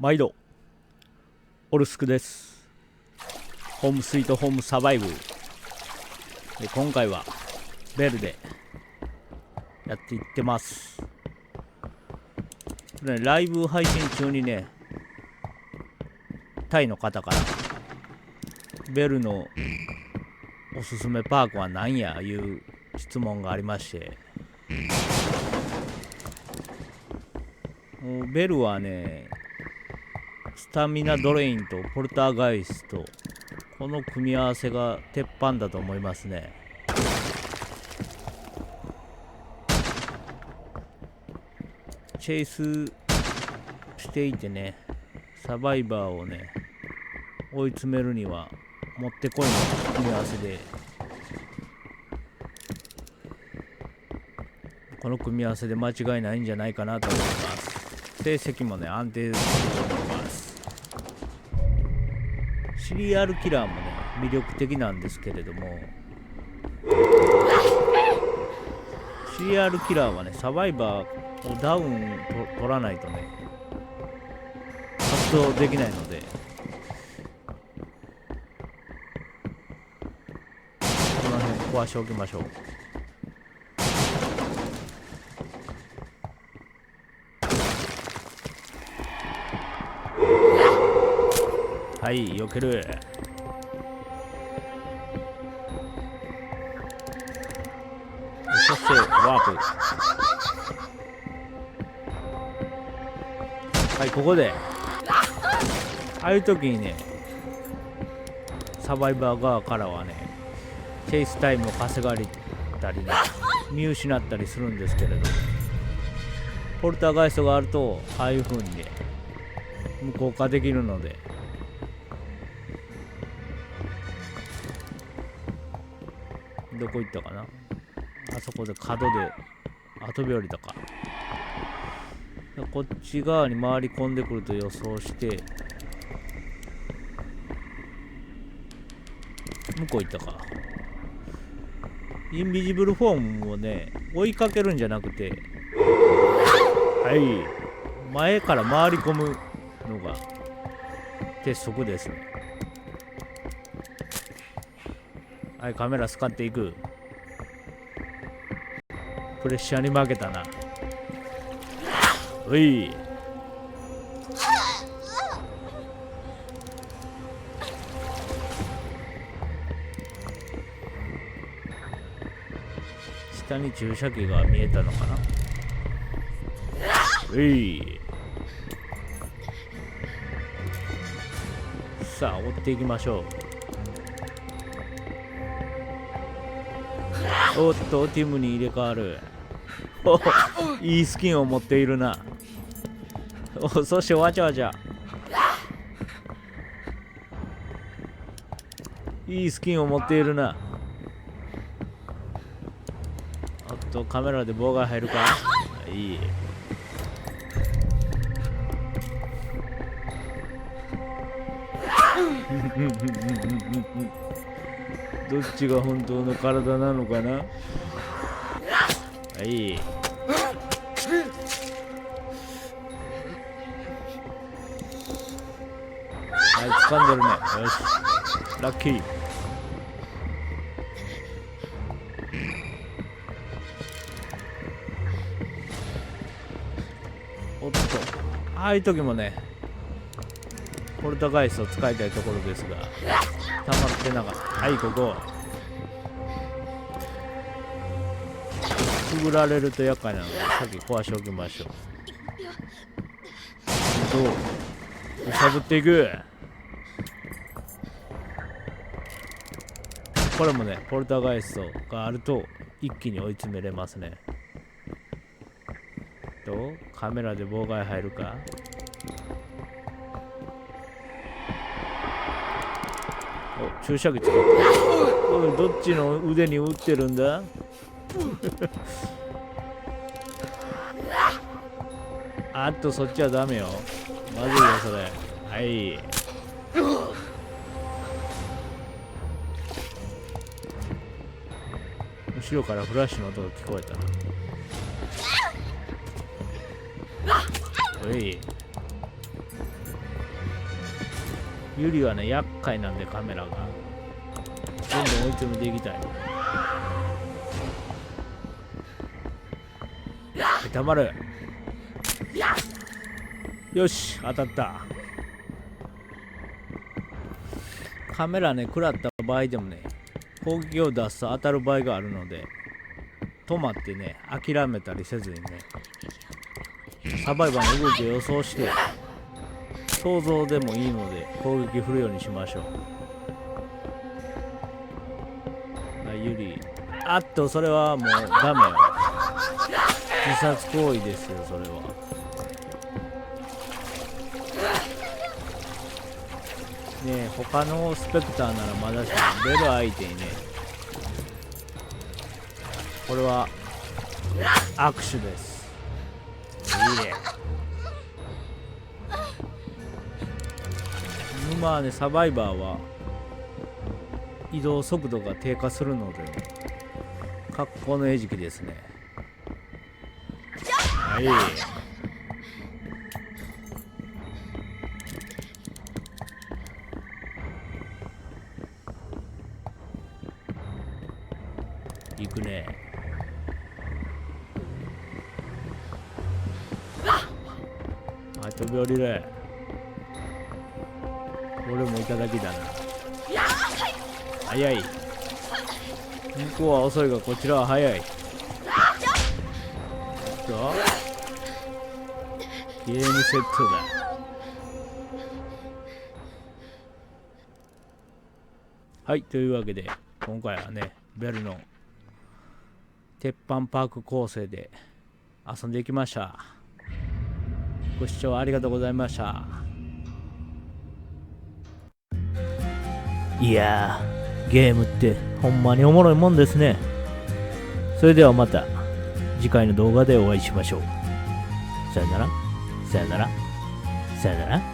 毎度オルスクです。ホームスイートホームサバイブ。で今回はベルでやっていってます。ねライブ配信中にねタイの方からベルのおすすめパークは何やいう質問がありまして。ベルはねスタミナドレインとポルターガイスト。この組み合わせが鉄板だと思いますね。チェイスしていてねサバイバーをね追い詰めるにはもってこいの組み合わせで。この組み合わせで間違いないんじゃないかなと思います。成績もね安定すると思います。シリアルキラーもね魅力的なんですけれども。シリアルキラーはねサバイバーをダウンと取らないとね発動できないので。この辺壊しておきましょう。はい避ける。そしてワープ。はいここでああいう時にねサバイバー側からはねチェイスタイムを稼がれたりね見失ったりするんですけれどポルターガイストがあるとああいう風にね無効化できるのでどこ行ったかな？あそこで角で後び降りたか。こっち側に回り込んでくると予想して向こう行ったか。インビジブルフォームをね追いかけるんじゃなくてはい。前から回り込むのが鉄則です。ねはいカメラ使っていく。プレッシャーに負けたな。うい。下に注射器が見えたのかな。うい。さあ追っていきましょう。おっとティムに入れ替わる。おいいスキンを持っているな。おそしてわちゃわちゃ。いいスキンを持っているな。あとカメラで妨害入るか。いい。うんうんうんうんうんうんどっちが本当の体なのかな？はい。はい掴んでるね。よし。ラッキー。おっと。ああいう時もね。ポルタガイスを使いたいところですが溜まってなかった。はいここ。くぐられると厄介なので先壊しておきましょう。どう？揺さぶっていく。これもねポルターガイストがあると一気に追い詰めれますね。どう？カメラで妨害入るか？注射器使っておいどっちの腕に打ってるんだ？あっとそっちはダメよ。まずいよそれ。はい。後ろからフラッシュの音が聞こえた。なおい。ユリはね厄介なんでカメラが。どんどん追い詰めていきたい。たまるよし当たった。カメラね食らった場合でもね攻撃を出すと当たる場合があるので止まってね諦めたりせずにねサバイバーの動きを予想して想像でもいいので攻撃振るようにしましょう。あユリ。あっとそれはもうダメよ。自殺行為ですよそれは。ね他のスペクターならまだしも出る相手にねこれは握手です。いいね。まあねサバイバーは移動速度が低下するので、ね、格好の餌食ですね。はい。行くね。あ飛び降りれ俺もいただきだな。早い。向こうは遅いがこちらは早い。とゲームセットだ。はいというわけで今回はねベルの鉄板パーク構成で遊んでいきました。ご視聴ありがとうございましたいやーゲームってほんまにおもろいもんですね。それではまた次回の動画でお会いしましょう。さよなら。さよなら。さよなら。